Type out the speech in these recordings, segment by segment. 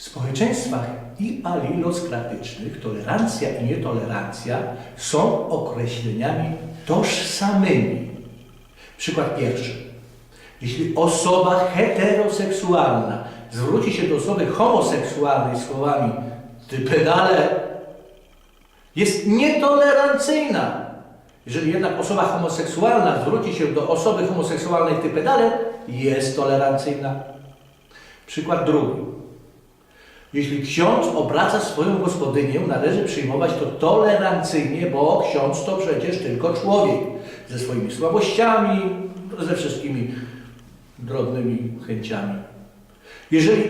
społeczeństwach ipaliloskratycznych tolerancja i nietolerancja są określeniami tożsamymi. Przykład pierwszy. Jeśli osoba heteroseksualna zwróci się do osoby homoseksualnej słowami ty pedale, jest nietolerancyjna. Jeżeli jednak osoba homoseksualna zwróci się do osoby homoseksualnej ty pedale, jest tolerancyjna. Przykład drugi. Jeśli ksiądz obraca swoją gospodynię, należy przyjmować to tolerancyjnie, bo ksiądz to przecież tylko człowiek ze swoimi słabościami, ze wszystkimi drobnymi chęciami. Jeżeli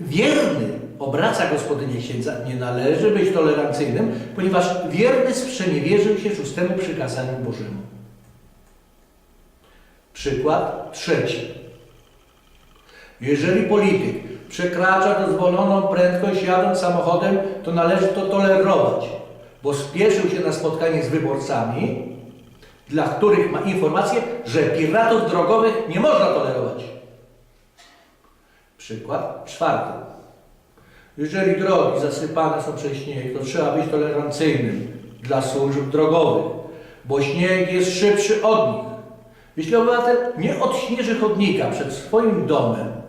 wierny obraca gospodynię księdza, nie należy być tolerancyjnym, ponieważ wierny sprzeniewierzył się szóstemu przykazaniu Bożemu. Przykład trzeci. Jeżeli polityk przekracza dozwoloną prędkość jadąc samochodem, to należy to tolerować, bo spieszył się na spotkanie z wyborcami, dla których ma informację, że piratów drogowych nie można tolerować. Przykład czwarty. Jeżeli drogi zasypane są przez śnieg, to trzeba być tolerancyjnym dla służb drogowych, bo śnieg jest szybszy od nich. Jeśli obywatel nie odśnieży chodnika przed swoim domem,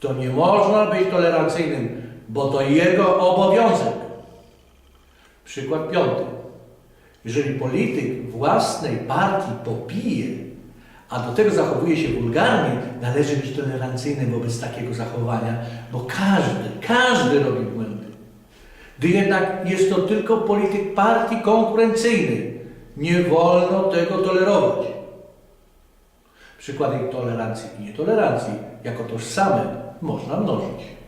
to nie można być tolerancyjnym, bo to jego obowiązek. Przykład piąty. Jeżeli polityk własnej partii popije, a do tego zachowuje się wulgarnie, należy być tolerancyjny wobec takiego zachowania, bo każdy, każdy robi błędy. Gdy jednak jest to tylko polityk partii konkurencyjnej, nie wolno tego tolerować. Przykłady tolerancji i nietolerancji jako tożsame można mnożyć.